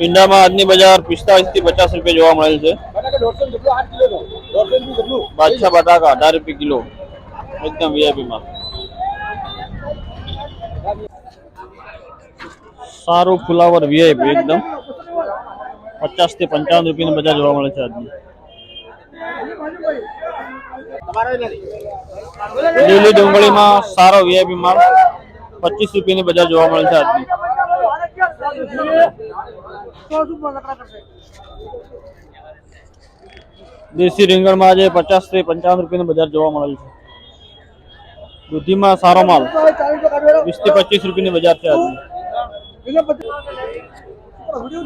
ઈંડામાં આજની બજાર પિસ્તાળીસથી પચાસ રૂપિયા જોવા મળેલ છે. બાદશાહ બટાકા અઢાર રૂપિયા કિલો. એકદમ વીઆઈપીમાં સારું ફુલાવર વીઆઈપી એકદમ. પચાસથી પંચાવન રૂપિયાની બજાર જોવા મળે છે આજની. લીલી ડુંગળીમાં સારો વીઆઈપી માલ. પચીસ રૂપિયાની બજાર જોવા મળે છે આજની. દેશી રીંગણમાં આજે પચાસથી પંચાવન રૂપિયાની બજાર જોવા મળે છે. દૂધીમાં સારો માલ. વીસથી પચીસ રૂપિયાની બજાર છે આજની.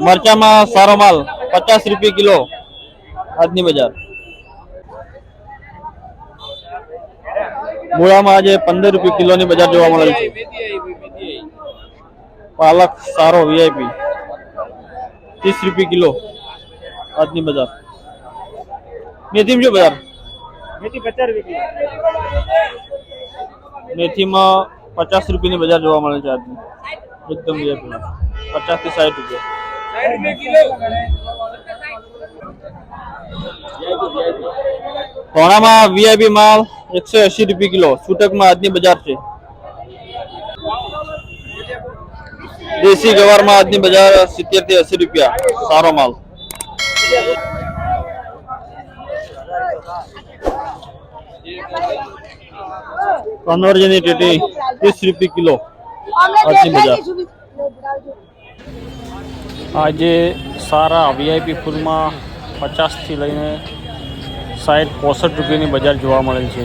મરચામાં સારો માલ. પચાસ રૂપિયા કિલો આજની બજાર. મૂળામાં આજે પંદર રૂપિયા કિલોની બજાર જોવા મળે છે. પાલક સારો વીઆઈપી ત્રીસ રૂપિયા કિલો આજની બજાર. મેથીમાં શું બજાર? મેથીમાં પચાસ રૂપિયાની બજાર જોવા મળે છે આજની. એકદમ વીઆઈપી પચાસથી સાઠ રૂપિયા. ધોણામાં વીઆઈપી માલ એકસો એસી રૂપિયા કિલો. છૂટકમાં આજની બજાર છે. દેશી ગવારમાં આજની બજાર સિત્તેરથી એસી રૂપિયા. સારો માલ. કન્વર્જનની ટેટી ત્રીસ રૂપિયા કિલો. આજની બજાર. આજે સારા વીઆઈપી ફૂલમાં પચાસથી લઈને સાઠ પોસઠ રૂપિયાની બજાર જોવા મળે છે.